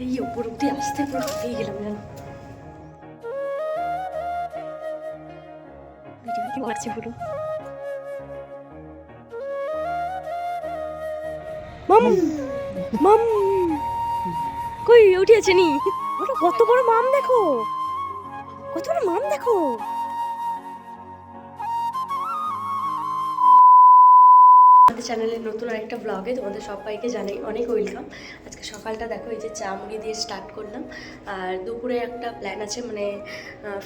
এই উপর অব্দি আসতে গেলাম যেন ভিডিও কি মারছে পুরো মাম মাম কই উঠে আছে নি কত বড় মাম দেখো কত বড় মাম দেখো আমাদের চ্যানেলের নতুন আরেকটা ব্লগে তোমাদের সবাইকে জানাই অনেক ওয়েলকাম আজকে সকালটা দেখো, এই যে চা মুড়ি দিয়ে স্টার্ট করলাম। আর দুপুরে একটা প্ল্যান আছে মানে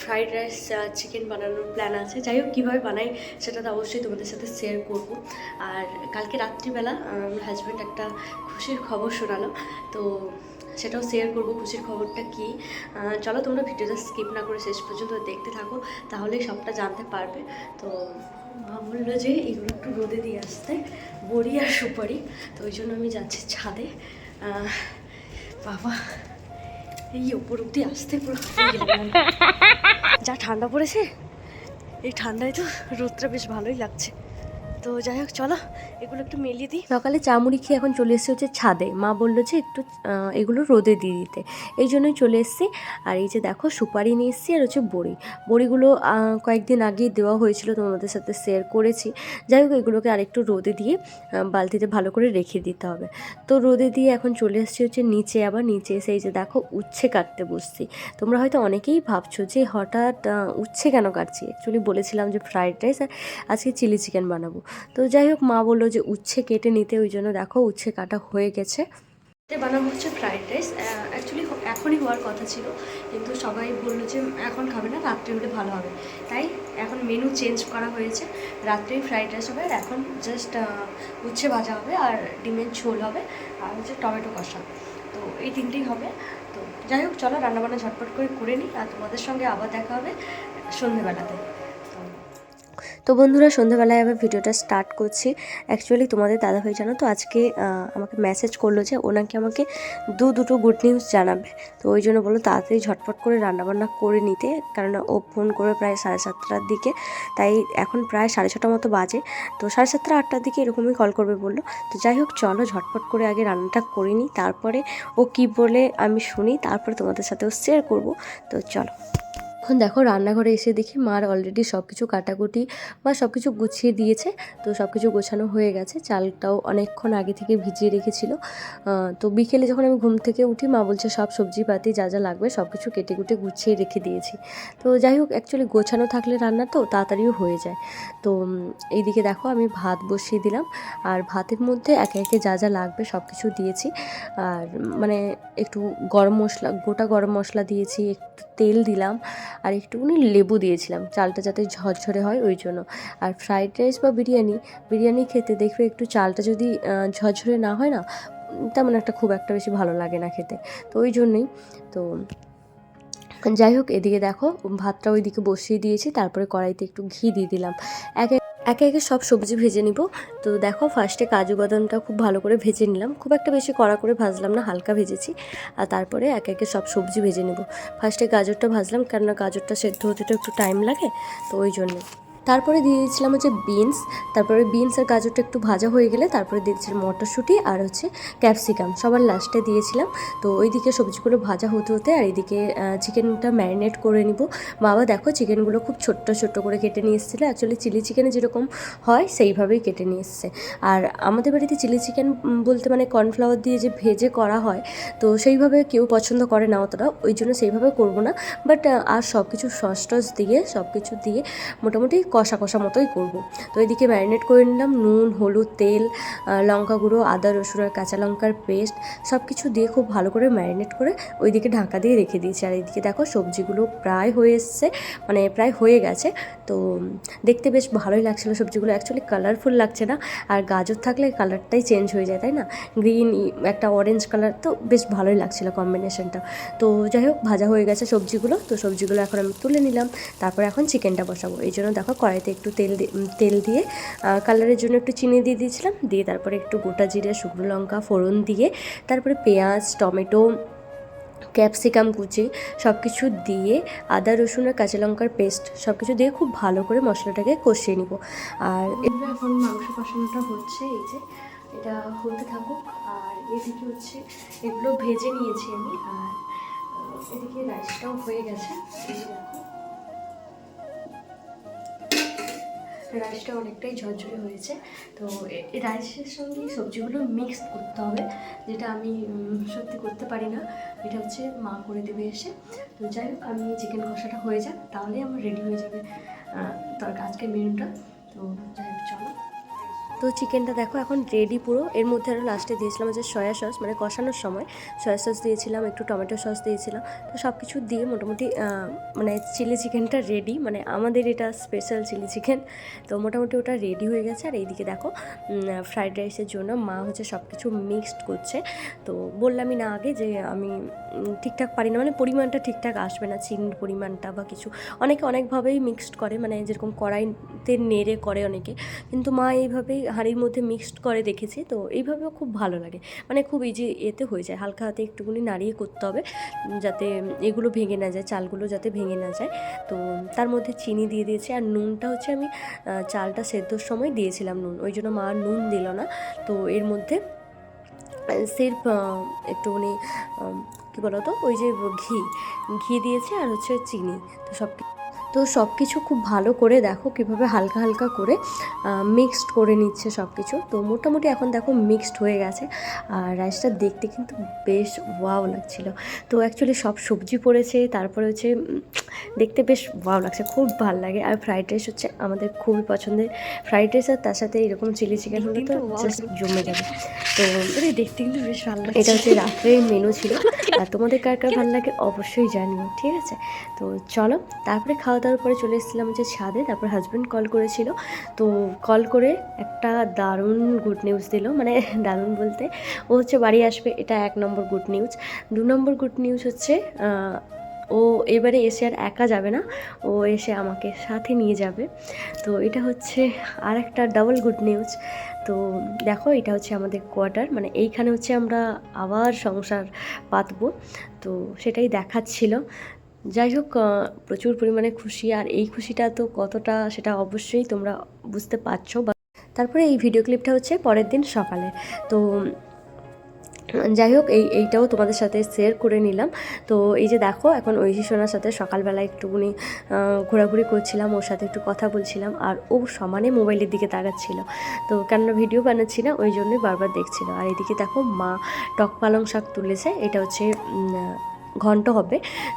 ফ্রাইড রাইস চিকেন বানানোর প্ল্যান আছে। যাই হোক, কীভাবে বানাই সেটা তো অবশ্যই তোমাদের সাথে শেয়ার করব। আর কালকে রাত্রিবেলা আমার হাজব্যান্ড একটা খুশির খবর শোনালো। তো সেটাও শেয়ার করব, খুশির খবরটা কি। চলো তোমরা ভিডিওটা স্কিপ না করে শেষ পর্যন্ত দেখতে থাকো, তাহলেই সবটা জানতে পারবে। তো মা বলল যে এগুলো একটু রোদে দিয়ে আসতে বড়ি আর সুপারি। তো ওই জন্য আমি যাচ্ছি ছাদে। বাবা, এই ওপর অব্দি আসতে পুরো। যা ঠান্ডা পড়েছে, এই ঠান্ডায় তো রোদটা বেশ ভালোই লাগছে। তো যাই হোক, চলো, এগুলো একটু মেলিয়ে দিই। সকালে চা মুড়ি খেয়ে এখন চলে এসেছে হচ্ছে ছাদে। মা বলল যে একটু এগুলো রোদে দিয়ে দিতে। এই জন্যই চলে এসেছি। আর এই যে দেখো, সুপারি নিয়ে এসেছি আর হচ্ছে বড়ি। বড়িগুলো কয়েকদিন আগেই দেওয়া হয়েছিল, তোমাদের সাথে শেয়ার করেছি। যাই হোক, এগুলোকে আরেকটু রোদে দিয়ে বালতিতে ভালো করে রেখে দিতে হবে। তো রোদে দিয়ে এখন চলে এসেছি হচ্ছে নিচে আবার, নিচে এসে এই যে দেখো, উচ্ছে কাটতে বসছি। তোমরা হয়তো অনেকেই ভাবছ যে হঠাৎ উচ্ছে কেন কাটছি? অ্যাকচুয়ালি বলেছিলাম যে ফ্রাইড রাইস আর আজকে চিলি চিকেন বানাবো। তো যাই হোক, মা বলল যে উচ্ছে কেটে নিতে, ওই জন্য দেখো উচ্ছে কাটা হয়ে গেছে। বানাবো হচ্ছে ফ্রাইড রাইস অ্যাকচুয়ালি এখনই হওয়ার কথা ছিল, কিন্তু সবাই বলল যে এখন খাবে না, রাত্রে হলে ভালো হবে। তাই এখন মেনু চেঞ্জ করা হয়েছে, রাত্রেই ফ্রাইড রাইস হবে, আর এখন জাস্ট উচ্ছে ভাজা হবে আর ডিমের ঝোল হবে, আর হচ্ছে টমেটো কষা। তো এই তিনটেই হবে। তো যাই হোক, চলো রান্নাবান্না ঝটপট করে করে নিই, আর তোমাদের সঙ্গে আবার দেখা হবে সন্ধেবেলাতে তো বন্ধুরা, সন্ধ্যাবেলায় আবার ভিডিওটা স্টার্ট করছি। অ্যাকচুয়ালি তোমাদের দাদাভাই জানো তো, আজকে আমাকে মেসেজ করল যে ওনাকে আমাকে দু দুটো গুড নিউজ জানাবে। তো ওই জন্য বলল তাড়াতাড়ি ঝটপট করে রান্নাবান্না করে নিতে কারণ ও ফোন করে প্রায় সাড়ে সাতটার দিকে। তাই এখন প্রায় সাড়ে ছটার মতো বাজে। তো সাড়ে সাতটা, আটটার দিকে এরকমই কল করবে বলল। তো যাই হোক, চলো ঝটপট করে আগে রান্নাটা করে নিই। তারপরে ও কি বলে আমি শুনি, তারপরে তোমাদের সাথেও শেয়ার করব। তো চলো। এখন দেখো রান্নাঘরে এসে দেখি মার অলরেডি সব কিছু কাটাকুটি বা সব কিছু গুছিয়ে দিয়েছে। তো সব কিছু গোছানো হয়ে গেছে। চালটাও অনেকক্ষণ আগে থেকে ভিজিয়ে রেখেছিল। তো বিকেলে যখন আমি ঘুম থেকে উঠি, মা বলছে, সব সবজিপাতি যা যা লাগবে সব কিছু কেটে কুটে গুছিয়ে রেখে দিয়েছি। তো যাই হোক অ্যাকচুয়ালি গোছানো থাকলে রান্না তো তাড়াতাড়িও হয়ে যায়। তো এইদিকে দেখো আমি ভাত বসিয়ে দিলাম। আর ভাতের মধ্যে একে একে যা যা লাগবে সব কিছু দিয়েছি। আর মানে একটু গরম মশলা, গোটা গরম মশলা দিয়েছি, একটু তেল দিলাম। আর একটুখানি লেবু দিয়েছিলাম। চালটা যাতে ঝরঝরে হয় ওই জন্য। আর ফ্রাইড রাইস বা বিরিয়ানি বিরিয়ানি খেতে দেখবে একটু চালটা যদি ঝরঝরে না হয় না তেমন একটা খুব একটা বেশি ভালো লাগে না খেতে। তো ওই জন্যই, তো যাই হোক, এদিকে দেখো, ভাতটা ওইদিকে বসিয়ে দিয়েছি, তারপরে কড়াইতে একটু ঘি দিয়ে দিলাম। একে একে একে সব সবজি ভেজে নিব। তো দেখো ফার্স্টে কাজু বাদামটা খুব ভালো করে ভেজে নিলাম। খুব একটা বেশি কড়া করে ভাজলাম না, হালকা ভেজেছি। আর তারপরে একে একে সব সবজি ভেজে নেব। ফার্স্টে গাজরটা ভাজলাম, কেননা গাজরটা সেদ্ধ হতে তো একটু টাইম লাগে, তো ওই জন্য। তারপরে দিয়ে দিয়েছিলাম হচ্ছে বিনস, তারপরে বিনস আর গাজরটা একটু ভাজা হয়ে গেলে তারপরে দিয়েছিলাম মটরশুঁটি আর হচ্ছে ক্যাপসিকাম, সবার লাস্টে দিয়েছিলাম। তো ওইদিকে সবজিগুলো ভাজা হতে হতে আর এইদিকে চিকেনটা ম্যারিনেট করে নিব। বাবা দেখো চিকেনগুলো খুব ছোট্ট ছোট্ট করে কেটে নিয়ে এসেছিল। অ্যাকচুয়ালি চিলি চিকেনে যেরকম হয় সেইভাবেই কেটে নিয়ে এসছে। আর আমাদের বাড়িতে চিলি চিকেন বলতে মানে কর্নফ্লাওয়ার দিয়ে যে ভেজে করা হয়, তো সেইভাবে কেউ পছন্দ করে না অতটা। ওই জন্য সেইভাবে করব না। বাট আর সব কিছু সস টস দিয়ে সব কিছু দিয়ে মোটামুটি কষা কষা মতোই করব। তো এদিকে ম্যারিনেট করে নিলাম, নুন, হলুদ, তেল লঙ্কা গুঁড়ো, আদা, রসুন আর কাঁচা লঙ্কার পেস্ট সব কিছু দিয়ে খুব ভালো করে ম্যারিনেট করে ওইদিকে ঢাকা দিয়ে রেখে দিয়েছি। আর এইদিকে দেখো সবজিগুলো প্রায় হয়ে এসছে মানে প্রায় হয়ে গেছে। তো দেখতে বেশ ভালোই লাগছিল সবজিগুলো। অ্যাকচুয়ালি কালারফুল লাগছে না, আর গাজর থাকলে কালারটাই চেঞ্জ হয়ে যায়, তাই না? গ্রিন একটা অরেঞ্জ কালার তো বেশ ভালোই লাগছিল কম্বিনেশনটা তো যাই হোক, ভাজা হয়ে গেছে সবজিগুলো। তো সবজিগুলো এখন আমি তুলে নিলাম, তারপর এখন চিকেনটা বসাবো। এই জন্য দেখো কড়াইতে একটু তেল তেল দিয়ে কালারের জন্য একটু চিনি দিয়ে দিয়েছিলাম। দিয়ে তারপরে একটু গোটা জিরে, শুকনো লঙ্কা, ফোড়ন দিয়ে তারপরে পেঁয়াজ, টমেটো, ক্যাপসিকাম, কুচি সব কিছু দিয়ে আদা, রসুন আর কাঁচা লঙ্কার পেস্ট সব কিছু দিয়ে খুব ভালো করে মশলাটাকে কষিয়ে নিব। আর এখন মাংস কষানোটা হচ্ছে, এই যে এটা হতে থাকুক। আর এদিকে হচ্ছে এগুলো ভেজে নিয়েছি আমি, আর এদিকে রাইসটাও হয়ে গেছে। রাইসটা অনেকটাই ঝরঝরে হয়েছে। তো এই রাইসের সঙ্গে সবজিগুলো মিক্স করতে হবে, যেটা আমি সত্যি করতে পারি না। এটা হচ্ছে মা করে দেবে এসে। তো যাই হোক, আমি চিকেন কষাটা হয়ে যাক তাহলে আমার রেডি হয়ে যাবে তার আজকের মেনুটা। তো যাই হোক, চলো। তো চিকেনটা দেখো এখন রেডি পুরো। এর মধ্যে আরও লাস্টে দিয়েছিলাম যে সয়া সস মানে কষানোর সময় সয়া সস দিয়েছিলাম, একটু টমেটো সস দিয়েছিলাম। তো সব কিছু দিয়ে মোটামুটি মানে চিলি চিকেনটা রেডি মানে আমাদের এটা স্পেশাল চিলি চিকেন তো মোটামুটি ওটা রেডি হয়ে গেছে। আর এইদিকে দেখো ফ্রাইড রাইসের জন্য মা হচ্ছে সব কিছু মিক্সড করছে। তো বললামই না আগে যে আমি ঠিকঠাক পারি না মানে পরিমাণটা ঠিকঠাক আসবে না, চিনির পরিমাণটা বা কিছু। অনেকে অনেকভাবেই মিক্সড করে মানে যেরকম কড়াইতে নেড়ে করে অনেকে। কিন্তু মা এইভাবেই হাঁড়ির মধ্যে মিক্সড করে দেখেছি, তো এইভাবেও খুব ভালো লাগে। মানে খুব ইজি এতে হয়ে যায়, হালকা হাতে একটুখানি নাড়িয়ে করতে হবে যাতে এগুলো ভেঙে না যায়, চালগুলো যাতে ভেঙে না যায়। তো তার মধ্যে চিনি দিয়ে দিয়েছি, আর নুনটা হচ্ছে আমি চালটা সেদ্ধর সময় দিয়েছিলাম নুন, ওই জন্য মা নুন দিল না। তো এর মধ্যে সির্ফ একটুখানি কী বলো তো ওই যে ঘি ঘি দিয়েছে আর হচ্ছে চিনি, তো সব তো সব কিছু খুব ভালো করে দেখো কীভাবে হালকা হালকা করে মিক্সড করে নিচ্ছে সব কিছু তো মোটামুটি এখন দেখো মিক্সড হয়ে গেছে। আর রাইসটা দেখতে কিন্তু বেশ ওয়াও লাগছিল। তো অ্যাকচুয়ালি সব সবজি পড়েছে তারপরে হচ্ছে দেখতে বেশ ওয়াও লাগছে খুব ভালো লাগে। আর ফ্রাইড রাইস হচ্ছে আমাদের খুবই পছন্দের। ফ্রাইড রাইস আর তার সাথে এরকম চিলি চিকেন হলে তো জাস্ট জমে যাবে। তো দেখতে কিন্তু বেশ ভালো লাগছে। এটা হচ্ছে রাত্রের মেনু ছিল। আর তোমাদের কার কার ভালো লাগে অবশ্যই জানিও, ঠিক আছে? তো চলো, তারপরে খাওয়া দাওয়ার পরে চলে এসেছিলাম হচ্ছে ছাদে, তারপর হাজব্যান্ড কল করেছিল। তো কল করে একটা দারুণ গুড নিউজ দিল মানে দারুণ বলতে, ও হচ্ছে বাড়ি আসবে, এটা এক নম্বর গুড নিউজ দু নম্বর গুড নিউজ হচ্ছে ও এবারে এসে আর একা যাবে না, ও এসে আমাকে সাথে নিয়ে যাবে। তো এটা হচ্ছে আর একটা ডাবল গুড নিউজ তো দেখো, এটা হচ্ছে আমাদের কোয়ার্টার মানে এইখানে হচ্ছে আমরা আবার সংসার পাতবো। তো সেটাই দেখাচ্ছিল। যাই হোক প্রচুর পরিমাণে খুশি, আর এই খুশিটা তো কতটা সেটা অবশ্যই তোমরা বুঝতে পারছ বা তারপরে এই ভিডিও ক্লিপটা হচ্ছে পরের দিন সকালে। তো যাই হোক, এই, এইটাও তোমাদের সাথে শেয়ার করে নিলাম। তো এই যে দেখো, এখন ঐশী সোনার সাথে সকালবেলা একটুখানি ঘোরাঘুরি করছিলাম, ওর সাথে একটু কথা বলছিলাম, আর ও সমানে মোবাইলের দিকে তাকাচ্ছিল। তো কেননা ভিডিও বানাচ্ছি না, ওই জন্যই বারবার দেখছিল। আর এদিকে দেখো, মা টক পালং শাক তুলেছে, এটা হচ্ছে ঘন্ট হবে।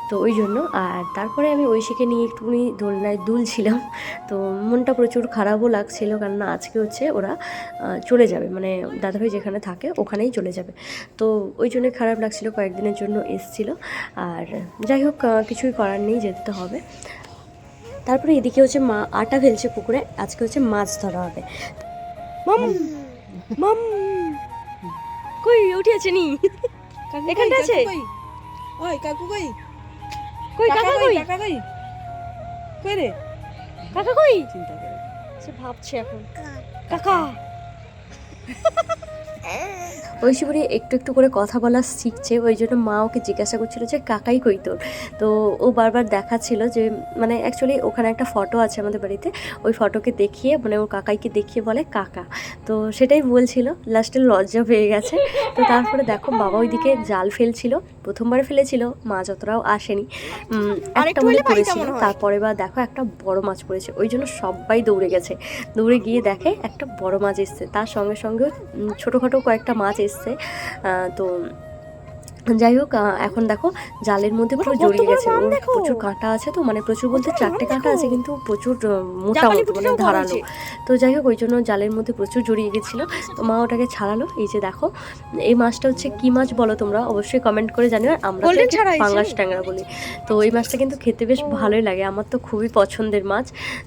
তো ওই জন্য আর তারপরে আমি ঐশীকে নিয়ে একটুখানি দোলনায় দুলছিলাম। তো মনটা প্রচুর খারাপও লাগছিল কেননা আজকে হচ্ছে ওরা চলে যাবে। মানে দাদাভাই যেখানে থাকে ওখানেই চলে যাবে। তো ওই জন্যই খারাপ লাগছিল কয়েকদিনের জন্য এসছিল। আর যাই হোক কিছুই করার নেই যেতে হবে। তারপরে এদিকে হচ্ছে মা আটা ফেলছে পুকুরে আজকে হচ্ছে মাছ ধরা হবে। মাম মাম। কই উঠে আছে নি এখানটা কই, আছে? ওই কাকু কই? কই কাকা কই? কাকা কই? কই রে? কাকা কই? চিন্তা করে। সে ভাবছে এখন। কাকা। ঐশ্বরী একটু একটু করে কথা বলা শিখছে ওই জন্য মা ওকে জিজ্ঞাসা করছিল যে কাকাই কই তোর? তো ও বারবার দেখাচ্ছিল যে মানে অ্যাকচুয়ালি ওখানে একটা ফটো আছে আমাদের বাড়িতে ওই ফটোকে দেখিয়ে মানে ওর কাকাইকে দেখিয়ে বলে কাকা। তো সেটাই বলছিল লাস্টে লজ্জা পেয়ে গেছে। তো তারপরে দেখো বাবা ওইদিকে জাল ফেলছিল প্রথমবার ফেলেছিল মাছ অতটাও আসেনি। একটা মনে পড়েছিল তারপরে বা দেখো একটা বড় মাছ পড়েছে ওই জন্য সবাই দৌড়ে গেছে। দৌড়ে গিয়ে দেখে একটা বড় মাছ এসছে তার সঙ্গে সঙ্গে ছোটোখাটো কয়েকটা মাছ এসছে তো যাই হোক এখন দেখো জালের মধ্যে পুরো জড়িয়ে গেছে। প্রচুর কাঁটা আছে তো মানে প্রচুর বলতে চারটে কাঁটা আছে কিন্তু প্রচুর মোটা মতো মানে ধারালো। তো যাই হোক ওই জন্য জালের মধ্যে প্রচুর জড়িয়ে গেছিল। তো মা ওটাকে ছাড়ালো। এই যে দেখো এই মাছটা হচ্ছে কি মাছ বলো তোমরা? অবশ্যই কমেন্ট করে জানিও। আমরা? পাঙ্গাস ট্যাংরা বলি। তো এই মাছটা কিন্তু খেতে বেশ ভালোই লাগে। আমার তো খুবই পছন্দের মাছ।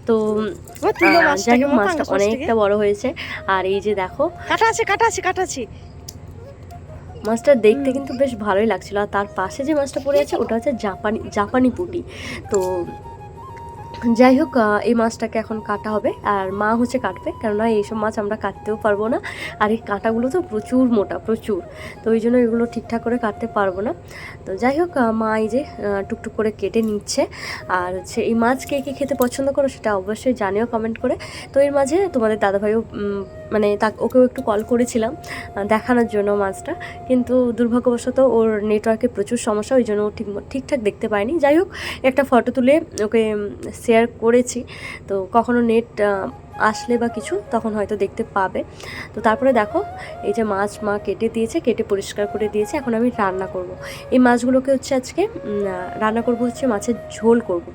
তো যাই হোক মাছটা অনেকটা বড় হয়েছে। আর এই যে দেখো কাটা আছে কাটা আছে কাটা আছে। মাছটা দেখতে কিন্তু বেশ ভালোই লাগছিল। আর তার পাশে যে মাছটা পড়ে আছে, ওটা হচ্ছে জাপানি জাপানি পুঁটি। তো যাই হোক এই মাছটাকে এখন কাটা হবে। আর মা হচ্ছে কাটবে, কেননা এইসব মাছ আমরা কাটতেও পারব না। আর এই কাঁটাগুলো তো প্রচুর মোটা, প্রচুর। তো ওই জন্য এগুলো ঠিকঠাক করে কাটতে পারব না। তো যাই হোক মা এই যে টুকটুক করে কেটে নিচ্ছে। আর হচ্ছে, এই মাছ কে কে খেতে পছন্দ করো সেটা অবশ্যই জানিও কমেন্ট করে। তো এর মাঝে তোমাদের দাদাভাইও মানে তা ওকেও একটু কল করেছিলাম দেখানোর জন্য মাছটা। কিন্তু দুর্ভাগ্যবশত ওর নেটওয়ার্কে প্রচুর সমস্যা, ওই জন্য ও ঠিক, ঠিকঠাক দেখতে পায়নি। যাই হোক, একটা ফটো তুলে ওকে শেয়ার করেছি। তো কখনো নেট আসলে বা কিছু, তখন হয়তো দেখতে পাবে। তো তারপরে দেখো, এই যে মাছ মা কেটে দিয়েছে, কেটে পরিষ্কার করে দিয়েছে, এখন আমি রান্না করব। এই মাছগুলোকে হচ্ছে আজকে রান্না করব হচ্ছে মাছের ঝোল করব।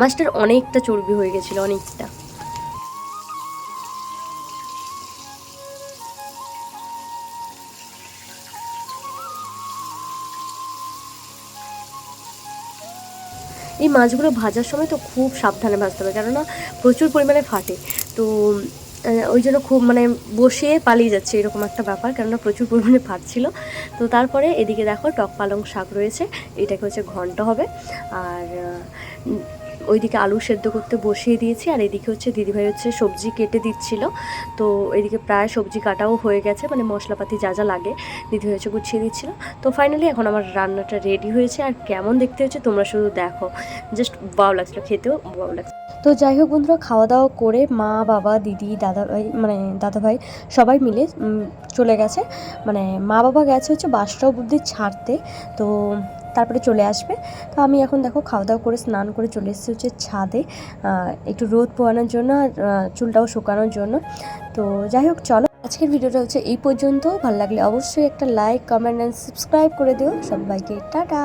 মাছটার অনেকটা চর্বি হয়ে গেছিল, অনেকটা। এই মাছগুলো ভাজার সময় তো খুব সাবধানে ভাজতে হবে, কেননা প্রচুর পরিমাণে ফাটে। তো ওই জন্য খুব মানে বসিয়ে পালিয়ে যাচ্ছে এরকম একটা ব্যাপার, কেননা প্রচুর পরিমাণে ফাটছিল। তো তারপরে এদিকে দেখো টক পালং শাক রয়েছে, এটাকে হচ্ছে ঘন্ট হবে। আর ওইদিকে আলু সেদ্ধ করতে বসিয়ে দিয়েছি, আর এদিকে হচ্ছে দিদিভাই হচ্ছে সবজি কেটে দিচ্ছিল। তো এদিকে প্রায় সবজি কাটাও হয়ে গেছে মানে মশলাপাতি যা যা লাগে দিদিভাই হচ্ছে গুছিয়ে দিচ্ছিল। তো ফাইনালি এখন আমার রান্নাটা রেডি হয়েছে, আর কেমন দেখতে হচ্ছে তোমরা শুধু দেখো। জাস্ট বাও লাগছিল, খেতেও বাও লাগছে তো যাই হোক বন্ধুরা, খাওয়া দাওয়া করে মা, বাবা, দিদি, দাদা ভাই মানে দাদা ভাই সবাই মিলে চলে গেছে। মানে মা বাবা গেছে হচ্ছে বাসটা অবধি ছাড়তে, তো তারপরে চলে আসবে। তো আমি এখন দেখো খাওয়া দাওয়া করে, স্নান করে চলে এসেছি হচ্ছে ছাদে একটু রোদ পোয়ানোর জন্য আর চুলটাও শুকানোর জন্য। তো যাই হোক, চলো। আজকের ভিডিওটা হচ্ছে এই পর্যন্ত। ভালো লাগলে অবশ্যই একটা লাইক কমেন্ট অ্যান্ড সাবস্ক্রাইব করে দিও। সবাইকে টাটা!